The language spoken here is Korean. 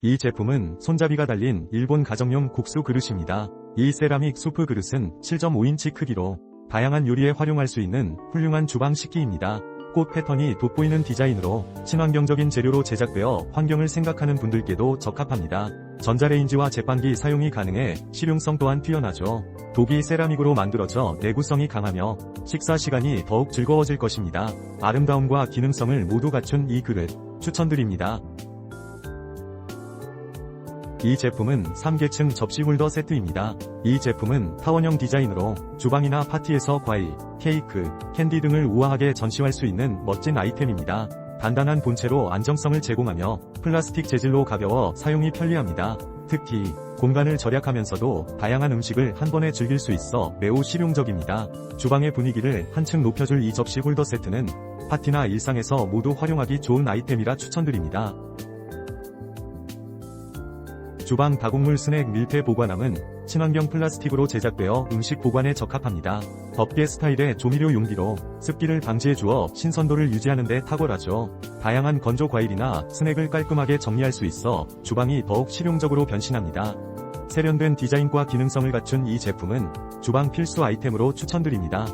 이 제품은 손잡이가 달린 일본 가정용 국수 그릇입니다. 이 세라믹 수프 그릇은 7.5인치 크기로 다양한 요리에 활용할 수 있는 훌륭한 주방 식기입니다. 꽃 패턴이 돋보이는 디자인으로 친환경적인 재료로 제작되어 환경을 생각하는 분들께도 적합합니다. 전자레인지와 제빵기 사용이 가능해 실용성 또한 뛰어나죠. 독이 세라믹으로 만들어져 내구성이 강하며 식사 시간이 더욱 즐거워질 것입니다. 아름다움과 기능성을 모두 갖춘 이 그릇 추천드립니다. 이 제품은 3계층 접시 홀더 세트입니다. 이 제품은 타원형 디자인으로 주방이나 파티에서 과일, 케이크, 캔디 등을 우아하게 전시할 수 있는 멋진 아이템입니다. 단단한 본체로 안정성을 제공하며 플라스틱 재질로 가벼워 사용이 편리합니다. 특히 공간을 절약하면서도 다양한 음식을 한 번에 즐길 수 있어 매우 실용적입니다. 주방의 분위기를 한층 높여줄 이 접시 홀더 세트는 파티나 일상에서 모두 활용하기 좋은 아이템이라 추천드립니다. 주방 다곡물 스낵 밀폐 보관함은 친환경 플라스틱으로 제작되어 음식 보관에 적합합니다. 덮개 스타일의 조미료 용기로 습기를 방지해 주어 신선도를 유지하는 데 탁월하죠. 다양한 건조 과일이나 스낵을 깔끔하게 정리할 수 있어 주방이 더욱 실용적으로 변신합니다. 세련된 디자인과 기능성을 갖춘 이 제품은 주방 필수 아이템으로 추천드립니다.